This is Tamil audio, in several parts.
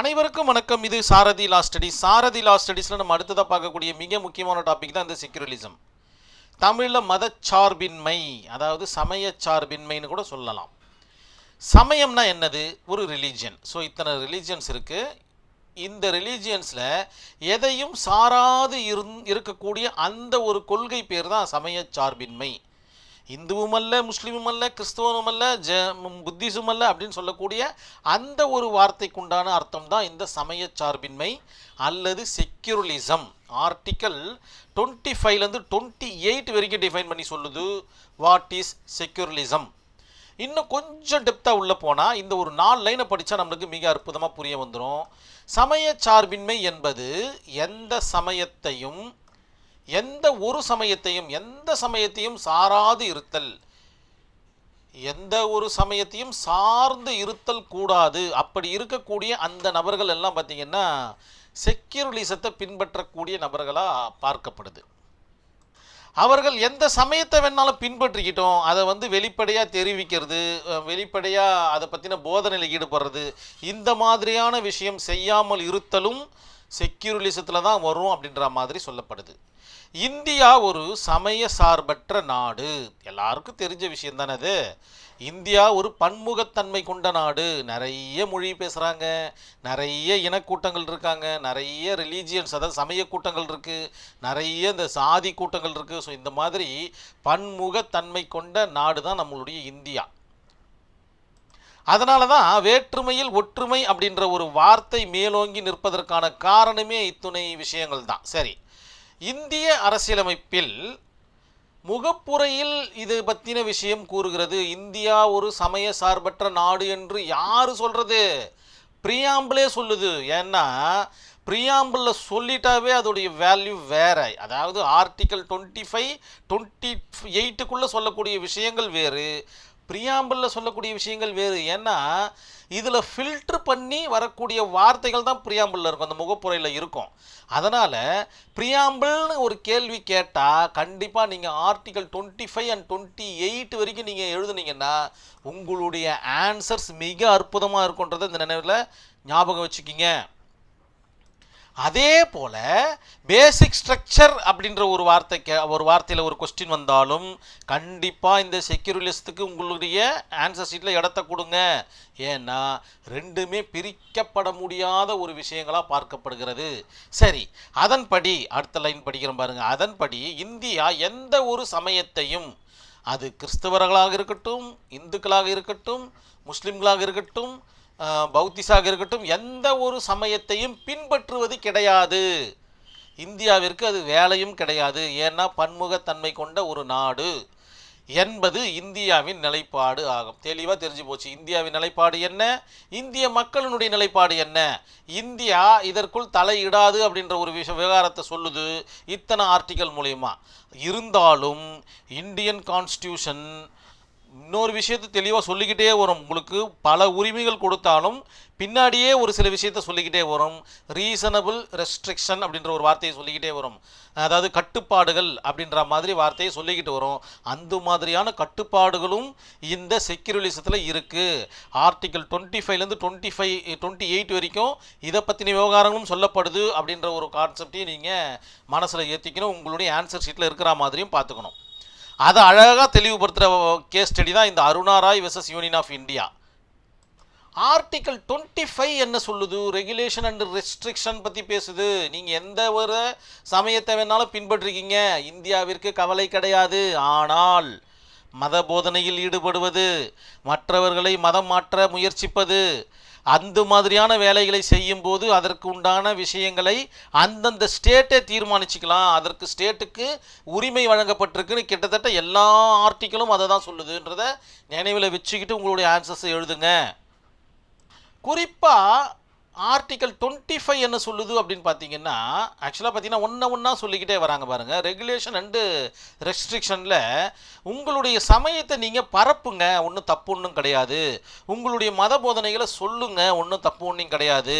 அனைவருக்கும் வணக்கம். இது சாரதி லா ஸ்டடிஸ் சாரதி லா ஸ்டடீஸில் நம்ம அடுத்ததாக பார்க்கக்கூடிய மிக முக்கியமான டாபிக் தான் இந்த செக்யூரலிசம் தமிழில் மதச்சார்பின்மை அதாவது சமயச்சார்பின்மைன்னு கூட சொல்லலாம். சமயம்னா என்னது? ஒரு ரிலீஜியன் ஸோ இத்தனை ரிலீஜியன்ஸ் இருக்குது இந்த ரிலீஜியன்ஸில் எதையும் சாராது இருந் இருக்கக்கூடிய அந்த ஒரு கொள்கை பேர் தான் சமயச்சார்பின்மை. இந்துவும் அல்ல முஸ்லீமும் அல்ல கிறிஸ்தவனும் அல்ல ஜ புத்திஸும் அல்ல அப்படின்னு சொல்லக்கூடிய அந்த ஒரு வார்த்தைக்குண்டான அர்த்தம் தான் இந்த சமய சார்பின்மை அல்லது செக்யூரலிசம். ஆர்டிக்கல் டுவெண்ட்டி ஃபைவ்லேருந்து டுவெண்ட்டி எயிட் வரைக்கும் டிஃபைன் பண்ணி சொல்லுது வாட் இஸ் செக்யூரலிசம். இன்னும் கொஞ்சம் டெப்த்தாக உள்ளே போனால் இந்த ஒரு நாலு லைனை படித்தா நம்மளுக்கு மிக அற்புதமாக புரிய வந்துடும் சமய சார்பின்மை என்பது எந்த சமயத்தையும் எந்த ஒரு சமயத்தையும் எந்த சமயத்தையும் சாராது இருத்தல். எந்த ஒரு சமயத்தையும் சார்ந்து இருத்தல் கூடாது. அப்படி இருக்கக்கூடிய அந்த நபர்கள் எல்லாம் பார்த்தீங்கன்னா செக்யூரலிசத்தை பின்பற்றக்கூடிய நபர்களாக பார்க்கப்படுது. அவர்கள் எந்த சமயத்தை வேணாலும் பின்பற்றிக்கிட்டோம். அதை வந்து வெளிப்படையாக தெரிவிக்கிறது வெளிப்படையாக அதை பற்றின போதனையில் ஈடுபடுறது இந்த மாதிரியான விஷயம் செய்யாமல் இருத்தலும் செக்யூரலிசத்தில் தான் வரும் அப்படின்ற மாதிரி சொல்லப்படுது. இந்தியா ஒரு சமய சார்பற்ற நாடு. எல்லாருக்கும் தெரிஞ்ச விஷயம் தானே அது? இந்தியா ஒரு பன்முகத்தன்மை கொண்ட நாடு. நிறைய மொழி பேசுகிறாங்க நிறைய இனக்கூட்டங்கள் இருக்காங்க. நிறைய ரிலீஜியன்ஸ் அதாவது சமய கூட்டங்கள் இருக்குது நிறைய இந்த சாதி கூட்டங்கள் இருக்குது ஸோ இந்த மாதிரி பன்முகத்தன்மை கொண்ட நாடு தான் நம்மளுடைய இந்தியா. அதனால தான் வேற்றுமையில் ஒற்றுமை அப்படின்ற ஒரு வார்த்தை மேலோங்கி நிற்பதற்கான காரணமே இத்துணை விஷயங்கள் தான். சரி. இந்திய அரசியலமைப்பில் முகப்புறையில் இது பற்றின விஷயம் கூறுகிறது. இந்தியா ஒரு சமய சார்பற்ற நாடு என்று யார் சொல்கிறது பிரியாம்பிளே சொல்லுது. ஏன்னா ப்ரியாம்பிளில் சொல்லிட்டாவே அதோடைய வேல்யூ வேற. அதாவது ஆர்டிக்கல் டுவெண்ட்டி ஃபைவ் டுவெண்ட்டி எயிட்டுக்குள்ளே சொல்லக்கூடிய விஷயங்கள் வேறு. ப்ரியாம்பிளில் சொல்லக்கூடிய விஷயங்கள் வேறு. ஏன்னா இதில் ஃபில்ட்ரு பண்ணி வரக்கூடிய வார்த்தைகள் தான் ப்ரியாம்பிளில் இருக்கும். அந்த முகப்புறையில் இருக்கும். அதனால் ப்ரியாம்பிள்னு ஒரு கேள்வி கேட்டால் கண்டிப்பாக நீங்கள் article twenty five and twenty eight வரைக்கும் நீங்கள் எழுதுனீங்கன்னா உங்களுடைய ஆன்சர்ஸ் மிக அற்புதமாக இருக்குன்றதை இந்த நினைவில் ஞாபகம் வச்சுக்கிங்க. அதே போல் பேசிக் ஸ்ட்ரக்சர் அப்படின்ற ஒரு வார்த்தை கே ஒரு வார்த்தையில் ஒரு கொஸ்டின் வந்தாலும் கண்டிப்பாக இந்த செக்யூரிலிஸ்ட்டுக்கு உங்களுடைய ஆன்சர் ஷீட்டில் இடத்த கொடுங்க. ஏன்னா ரெண்டுமே பிரிக்கப்பட முடியாத ஒரு விஷயங்களாக பார்க்கப்படுகிறது. சரி அதன்படி அடுத்த லைன் படிக்கிறோம் பாருங்கள் அதன்படி இந்தியா எந்த ஒரு சமயத்தையும் அது கிறிஸ்தவர்களாக இருக்கட்டும் இந்துக்களாக இருக்கட்டும் முஸ்லிம்களாக இருக்கட்டும் பௌத்திசாக இருக்கட்டும் எந்த ஒரு சமயத்தையும் பின்பற்றுவது கிடையாது. இந்தியாவிற்கு அது வேலையும் கிடையாது. ஏன்னா பன்முகத்தன்மை கொண்ட ஒரு நாடு என்பது இந்தியாவின் நிலைப்பாடு ஆகும். தெளிவாக தெரிஞ்சு போச்சு. இந்தியாவின் நிலைப்பாடு என்ன? இந்திய மக்களினுடைய நிலைப்பாடு என்ன? இந்தியா இதற்குள் தலையிடாது அப்படின்ற ஒரு விஷ விவகாரத்தை சொல்லுது இத்தனை ஆர்டிக்கல் மூலயமா. இருந்தாலும் இந்தியன் கான்ஸ்டியூஷன் இன்னொரு விஷயத்தை தெளிவாக சொல்லிக்கிட்டே வரும். உங்களுக்கு பல உரிமைகள் கொடுத்தாலும் பின்னாடியே ஒரு சில விஷயத்த சொல்லிக்கிட்டே வரும். ரீசனபிள் ரெஸ்ட்ரிக்ஷன் அப்படின்ற ஒரு வார்த்தையை சொல்லிக்கிட்டே வரும். அதாவது கட்டுப்பாடுகள் அப்படின்ற மாதிரி வார்த்தையை சொல்லிக்கிட்டு வரும். அந்த மாதிரியான கட்டுப்பாடுகளும் இந்த செக்யூரலிசத்தில் இருக்குது ஆர்டிக்கல் டுவெண்ட்டி ஃபைவ்லேருந்து டுவெண்ட்டி ஃபைவ் டுவெண்ட்டி எயிட் வரைக்கும் இதை பற்றின விவகாரங்களும் சொல்லப்படுது அப்படின்ற ஒரு கான்செப்டையும் நீங்கள் மனசில் ஏற்றிக்கணும் உங்களுடைய ஆன்சர் ஷீட்டில் இருக்கிற மாதிரியும் பார்த்துக்கணும். அதை அழகாக தெளிவுபடுத்துகிற கேஸ் ஸ்டடி தான் இந்த Aruna Roy versus union of India article twenty five என்ன சொல்லுது? ரெகுலேஷன் அண்ட் ரெஸ்ட்ரிக்ஷன் பற்றி பேசுது. நீங்கள் எந்த ஒரு சமயத்தை வேணாலும் பின்பற்றிருக்கீங்க இந்தியாவிற்கு கவலை கிடையாது. ஆனால் மத போதனையில் ஈடுபடுவது மற்றவர்களை மதம் மாற்ற முயற்சிப்பது அந்த மாதிரியான வேலைகளை செய்யும்போது அதற்கு உண்டான விஷயங்களை அந்தந்த ஸ்டேட்டே தீர்மானிச்சுக்கலாம். அதற்கு ஸ்டேட்டுக்கு உரிமை வழங்கப்பட்டிருக்குன்னு கிட்டத்தட்ட எல்லா ஆர்டிக்கலும் அதை தான் சொல்லுதுன்றத நினைவில் வச்சுக்கிட்டு உங்களுடைய ஆன்சர்ஸை எழுதுங்க. குறிப்பாக ஆர்டிக்கல் டுவெண்ட்டி ஃபைவ் என்ன சொல்லுது அப்படின்னு பார்த்தீங்கன்னா ஆக்சுவலாக பார்த்தீங்கன்னா ஒன்று ஒன்றா சொல்லிக்கிட்டே வராங்க பாருங்கள் ரெகுலேஷன் அண்டு ரெஸ்ட்ரிக்ஷனில் உங்களுடைய சமயத்தை நீங்கள் பரப்புங்க ஒன்றும் தப்பு ஒன்றும் கிடையாது. உங்களுடைய மத போதனைகளை சொல்லுங்க ஒன்றும் தப்பு ஒன்றும் கிடையாது.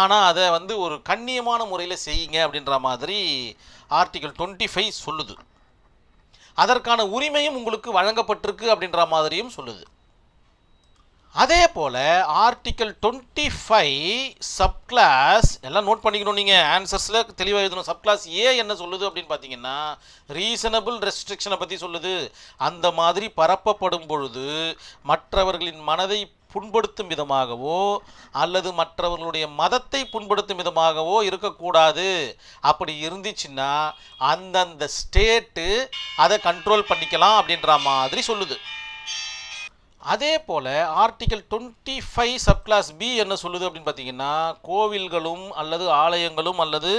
ஆனால் அதை வந்து ஒரு கண்ணியமான முறையில் செய்யுங்க அப்படின்ற மாதிரி ஆர்டிக்கல் டுவெண்ட்டி ஃபைவ் சொல்லுது. அதற்கான உரிமையும் உங்களுக்கு வழங்கப்பட்டிருக்கு அப்படின்ற மாதிரியும் சொல்லுது. அதே போல் article twenty five sub clause எல்லாம் நோட் பண்ணிக்கணும் நீங்கள் ஆன்சர்ஸில் தெளிவாக எழுதணும். சப் கிளாஸ் ஏ என்ன சொல்லுது அப்படின்னு பார்த்தீங்கன்னா ரீசனபிள் ரெஸ்ட்ரிக்ஷனை பற்றி சொல்லுது. அந்த மாதிரி பரப்பப்படும் பொழுது மற்றவர்களின் மனதை புண்படுத்தும் விதமாகவோ அல்லது மற்றவர்களுடைய மதத்தை புண்படுத்தும் விதமாகவோ இருக்கக்கூடாது. அப்படி இருந்துச்சுன்னா அந்தந்த ஸ்டேட்டு அதை கண்ட்ரோல் பண்ணிக்கலாம் அப்படின்ற மாதிரி சொல்லுது. அதே போல் article twenty five subclass B என்ன சொல்லுது அப்படின்னு பார்த்தீங்கன்னா கோவில்களும் அல்லது ஆலயங்களும் அல்லது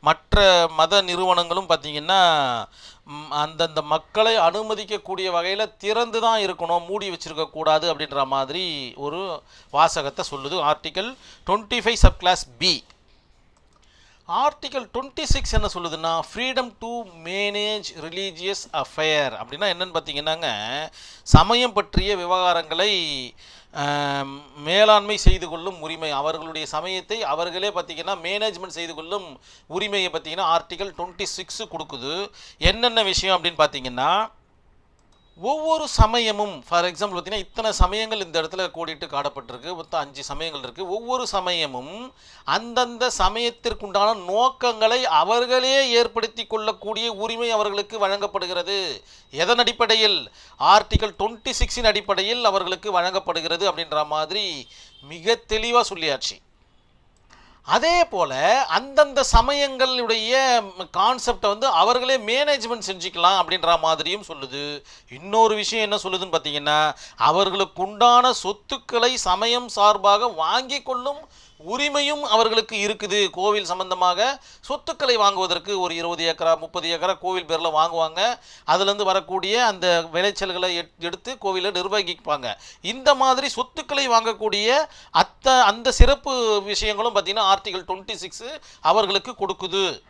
மற்ற மத நிறுவனங்களும் பார்த்தீங்கன்னா அந்தந்த மக்களை அனுமதிக்கக்கூடிய வகையில் திறந்து தான் இருக்கணும் மூடி வச்சுருக்கக்கூடாது அப்படின்ற மாதிரி ஒரு வாசகத்தை சொல்லுது article twenty five subclass B article twenty six என்ன சொல்லுதுன்னா freedom to manage religious affair அப்படின்னா என்னன்னு பார்த்தீங்கன்னாங்க சமயம் பற்றிய விவகாரங்களை மேலாண்மை செய்து கொள்ளும் உரிமை. அவர்களுடைய சமயத்தை அவர்களே பார்த்தீங்கன்னா மேனேஜ்மெண்ட் செய்து கொள்ளும் உரிமையை பார்த்தீங்கன்னா ஆர்டிகல் டுவெண்ட்டி சிக்ஸு கொடுக்குது. என்னென்ன விஷயம் அப்படின்னு பார்த்தீங்கன்னா ஒவ்வொரு சமயமும் ஃபார் எக்ஸாம்பிள் பார்த்தீங்கன்னா இத்தனை சமயங்கள் இந்த இடத்துல கோடிட்டு காடப்பட்டிருக்கு மொத்தம் அஞ்சு சமயங்கள் இருக்குது ஒவ்வொரு சமயமும் அந்தந்த சமயத்திற்குண்டான நோக்கங்களை அவர்களே ஏற்படுத்தி கொள்ளக்கூடிய உரிமை அவர்களுக்கு வழங்கப்படுகிறது. எதன் அடிப்படையில்? ஆர்டிகல் டுவெண்ட்டி சிக்ஸின் அடிப்படையில் அவர்களுக்கு வழங்கப்படுகிறது அப்படின்ற மாதிரி மிக தெளிவாக சொல்லியாச்சு. அதே போல் அந்தந்த சமயங்களுடைய கான்செப்டை வந்து அவர்களே மேனேஜ்மெண்ட் செஞ்சுக்கலாம் அப்படின்ற மாதிரியும் சொல்லுது. இன்னொரு விஷயம் என்ன சொல்லுதுன்னு பார்த்தீங்கன்னா அவர்களுக்கு உண்டான சொத்துக்களை சமயம் சார்பாக வாங்கி கொள்ளும் உரிமையும் அவர்களுக்கு இருக்குது. கோவில் சம்பந்தமாக சொத்துக்களை வாங்குவதற்கு ஒரு இருபது ஏக்கரா முப்பது ஏக்கரா கோவில் பேரில் வாங்குவாங்க. அதுலேருந்து வரக்கூடிய அந்த விளைச்சல்களை எட்- எடுத்து கோவிலை நிர்வகிப்பாங்க. இந்த மாதிரி சொத்துக்களை வாங்கக்கூடிய அத்த அந்த சிறப்பு விஷயங்களும் பார்த்தீங்கன்னா ஆர்டிகல் டுவெண்ட்டி சிக்ஸு அவர்களுக்கு கொடுக்குது.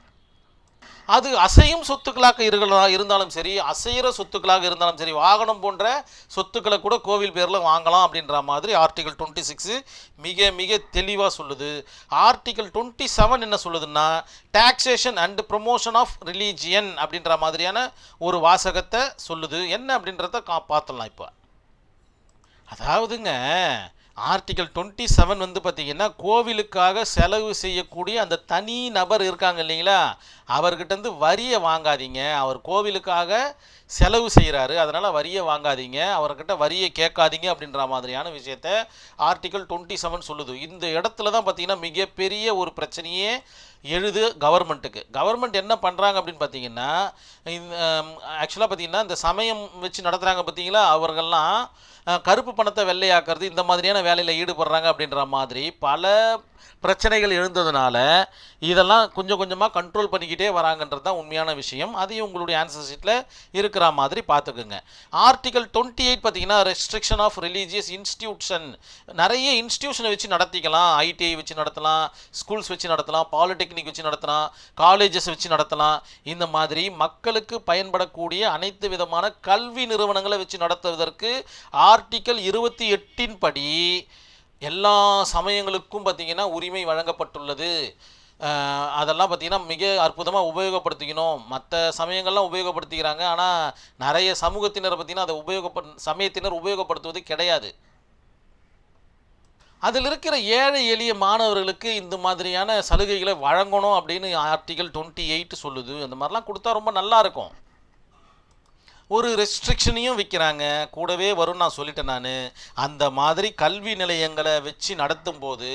அது அசையும் சொத்துக்களாக இருக்கலாம் இருந்தாலும் சரி அசைகிற சொத்துக்களாக இருந்தாலும் சரி வாகனம் போன்ற சொத்துக்களை கூட கோவில் பேரில் வாங்கலாம் அப்படின்ற மாதிரி ஆர்டிகல் டுவெண்ட்டி சிக்ஸு மிக மிக தெளிவாக சொல்லுது. ஆர்டிகல் டுவெண்ட்டி செவன் என்ன சொல்லுதுன்னா taxation and promotion of religion அப்படின்ற மாதிரியான ஒரு வாசகத்தை சொல்லுது. என்ன அப்படின்றத கா பார்த்துடலாம் இப்போ. அதாவதுங்க ஆர்டிகல் டுவெண்ட்டி செவன் வந்து பார்த்தீங்கன்னா கோவிலுக்காக செலவு செய்யக்கூடிய அந்த தனி நபர் இருக்காங்க இல்லைங்களா? அவர்கிட்டருந்து வரியை வாங்காதீங்க. அவர் கோவிலுக்காக செலவு செய்கிறாரு அதனால் வரியை வாங்காதீங்க. அவர்கிட்ட வரியை கேட்காதீங்க அப்படின்ற மாதிரியான விஷயத்த ஆர்டிகல் டுவெண்ட்டி செவன் சொல்லுது. இந்த இடத்துல தான் பார்த்திங்கன்னா மிகப்பெரிய ஒரு பிரச்சனையே எழுது கவர்மெண்ட்டுக்கு. கவர்மெண்ட் என்ன பண்ணுறாங்க அப்படின்னு பார்த்தீங்கன்னா இந்த ஆக்சுவலாக பார்த்தீங்கன்னா இந்த சமயம் வச்சு நடத்துகிறாங்க பார்த்தீங்களா அவர்கள்லாம் கருப்பு பணத்தை வெள்ளையாக்குறது இந்த மாதிரியான வேலையில் ஈடுபடுறாங்க அப்படின்ற மாதிரி பல பிரச்சனைகள் எழுந்ததுனால இதெல்லாம் கொஞ்சம் கொஞ்சமாக கண்ட்ரோல் பண்ணிக்கிட்டே வராங்கன்றது தான் உண்மையான விஷயம். அதையும் உங்களுடைய ஆன்சர் ஷீட்டில் இருக்கிற மாதிரி பார்த்துக்குங்க. ஆர்டிகல் டுவெண்ட்டி எயிட் பார்த்தீங்கன்னா ரெஸ்ட்ரிக்ஷன் ஆஃப் ரிலீஜியஸ் இன்ஸ்டியூஷன் நிறைய இன்ஸ்டியூஷனை வச்சு நடத்திக்கலாம். ஐடிஐ வச்சு நடத்தலாம் ஸ்கூல்ஸ் வச்சு நடத்தலாம் பாலிடெக்னிக் வச்சு நடத்தலாம் காலேஜஸ் வச்சு நடத்தலாம். இந்த மாதிரி மக்களுக்கு பயன்படக்கூடிய அனைத்து விதமான கல்வி நிறுவனங்களை வச்சு நடத்துவதற்கு ஆர்டிக்கல் இருபத்தி எட்டின் படி எல்லா சமயங்களுக்கும் பார்த்தீங்கன்னா உரிமை வழங்கப்பட்டுள்ளது. அதெல்லாம் பார்த்தீங்கன்னா மிக அற்புதமாக உபயோகப்படுத்திக்கணும். மற்ற சமயங்கள்லாம் உபயோகப்படுத்திக்கிறாங்க. ஆனால் நிறைய சமூகத்தினரை பார்த்திங்கன்னா அதை உபயோகப்பட் சமயத்தினர் உபயோகப்படுத்துவது கிடையாது. அதில் இருக்கிற ஏழை எளிய மாணவர்களுக்கு இந்த மாதிரியான சலுகைகளை வழங்கணும் அப்படின்னு ஆர்டிகல் டுவெண்ட்டி எயிட் சொல்லுது. அந்த மாதிரிலாம் கொடுத்தா ரொம்ப நல்லா இருக்கும். ஒரு ரெஸ்ட்ரிக்ஷனையும் வைக்கிறாங்க. கூடவே வரும் நான் சொல்லிட்டேன் நான். அந்த மாதிரி கல்வி நிலையங்களை வச்சு நடத்தும் போது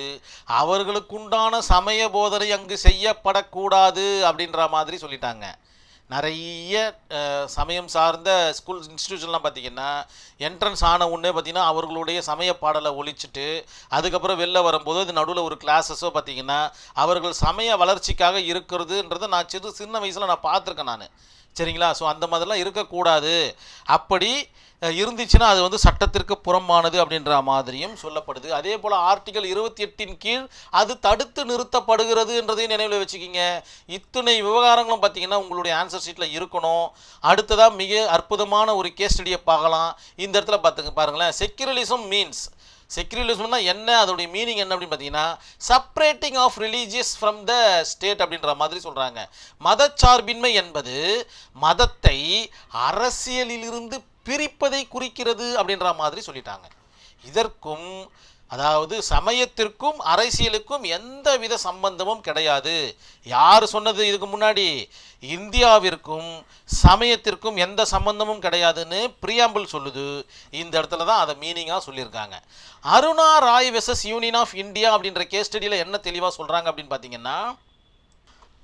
அவர்களுக்குண்டான சமய போதனை அங்கு செய்யப்படக்கூடாது அப்படின்ற மாதிரி சொல்லிட்டாங்க. நிறைய சமயம் சார்ந்த ஸ்கூல் இன்ஸ்டியூஷன்லாம் பார்த்தீங்கன்னா என்ட்ரன்ஸ் ஆன உடனே பார்த்தீங்கன்னா அவர்களுடைய சமய பாடலை ஒழிச்சிட்டு அதுக்கப்புறம் வெளில வரும்போது அது நடுவில் ஒரு கிளாஸஸோ பார்த்திங்கன்னா அவர்கள் சமய வளர்ச்சிக்காக இருக்கிறதுன்றதை நான் சிறு சின்ன வயசில் நான் பார்த்துருக்கேன் நான். சரிங்களா? ஸோ அந்த மாதிரிலாம் இருக்கக்கூடாது. அப்படி இருந்துச்சுன்னா அது வந்து சட்டத்திற்கு புறம்பானது அப்படின்ற மாதிரியும் சொல்லப்படுது. அதே போல் ஆர்டிகல் இருபத்தி எட்டின் கீழ் அது தடுத்து நிறுத்தப்படுகிறது என்றதையும் நினைவில் வச்சுக்கிங்க. இத்தனை விவகாரங்களும் பார்த்தீங்கன்னா உங்களுடைய ஆன்சர் ஷீட்டில் இருக்கணும். அடுத்ததாக மிக அற்புதமான ஒரு கேஸ் ஸ்டடியை பார்க்கலாம். இந்த இடத்துல பார்த்துங்க பாருங்களேன். செக்யூரலிசம் மீன்ஸ் செக்யூலரிசம்னா என்ன? அதோடைய மீனிங் என்ன அப்படின்னு பார்த்தீங்கன்னா separating of religious from the state அப்படின்ற மாதிரி சொல்கிறாங்க மதச்சார்பின்மை என்பது மதத்தை அரசியலிலிருந்து பிரிப்பதை குறிக்கிறது அப்படின்ற மாதிரி சொல்லிட்டாங்க. இதற்கும் அதாவது சமயத்திற்கும் அரசியலுக்கும் எந்தவித சம்பந்தமும் கிடையாது. யார் சொன்னது இதுக்கு முன்னாடி? இந்தியாவிற்கும் சமயத்திற்கும் எந்த சம்பந்தமும் கிடையாதுன்னு பிரியாம்பிள் சொல்லுது. இந்த இடத்துல தான் அதை மீனிங்காக சொல்லியிருக்காங்க. Aruna Roy versus union of India அப்படின்ற கேஸ் ஸ்டடியில் என்ன தெளிவாக சொல்கிறாங்க அப்படின்னு பார்த்தீங்கன்னா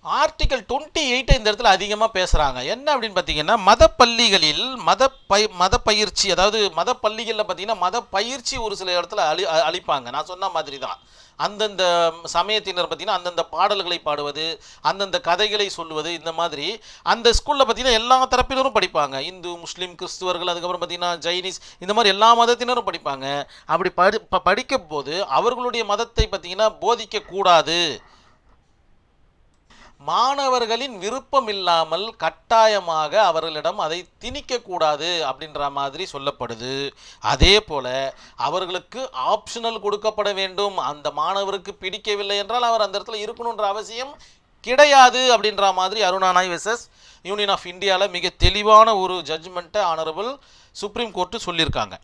ஆர்டிகல் டுவெண்ட்டி எயிட்டை இந்த இடத்துல அதிகமாக பேசுகிறாங்க என்ன அப்படின்னு பார்த்தீங்கன்னா மத பள்ளிகளில் மத பை மத பயிற்சி அதாவது மத பள்ளிகளில் பார்த்தீங்கன்னா மத பயிற்சி ஒரு சில இடத்துல அளி அழிப்பாங்க அளிப்பாங்க. நான் சொன்ன மாதிரி தான். அந்தந்த சமயத்தினர் பார்த்தீங்கன்னா அந்தந்த பாடல்களை பாடுவது அந்தந்த கதைகளை சொல்லுவது இந்த மாதிரி அந்த ஸ்கூலில் பார்த்தீங்கன்னா எல்லா தரப்பினரும் படிப்பாங்க. இந்து முஸ்லீம் கிறிஸ்துவர்கள் அதுக்கப்புறம் பார்த்தீங்கன்னா ஜைனீஸ் இந்த மாதிரி எல்லா மதத்தினரும் படிப்பாங்க. அப்படி படி ப- படிக்கும் போது அவர்களுடைய மதத்தை பார்த்தீங்கன்னா போதிக்கக்கூடாது. மாணவர்களின் விருப்பம் இல்லாமல் கட்டாயமாக அவர்களிடம் அதை திணிக்கக்கூடாது அப்படின்ற மாதிரி சொல்லப்படுது. அதே போல் அவர்களுக்கு ஆப்ஷனல் கொடுக்கப்பட வேண்டும். அந்த மாணவருக்கு பிடிக்கவில்லை என்றால் அவர் அந்த இடத்துல இருக்கணுன்ற அவசியம் கிடையாது அப்படின்ற மாதிரி அருணாநாய் வெசஸ் யூனியன் ஆஃப் இந்தியாவில் மிக தெளிவான ஒரு ஜட்ஜ்மெண்ட்டை ஆனரபிள் சுப்ரீம் கோர்ட்டு சொல்லியிருக்காங்க.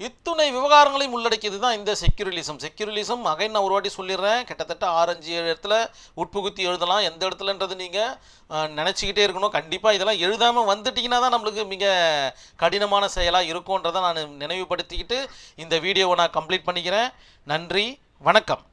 இத்துணை விவகாரங்களையும் உள்ளடக்கியது தான் இந்த செக்யூரலிசம். செக்யூரலிசம் அகைன் நான் ஒரு வாட்டி சொல்லிடுறேன். கிட்டத்தட்ட ஆரஞ்சு ஏழு இடத்துல உட்புகுத்தி எழுதலாம். எந்த இடத்துலன்றது நீங்கள் நினச்சிக்கிட்டே இருக்கணும். கண்டிப்பாக இதெல்லாம் எழுதாமல் வந்துட்டிங்கன்னா தான் நம்மளுக்கு மிக கடினமான செயலாக இருக்கும்ன்றதை நான் நினைவுபடுத்திக்கிட்டு இந்த வீடியோவை நான் கம்ப்ளீட் பண்ணிக்கிறேன். நன்றி வணக்கம்.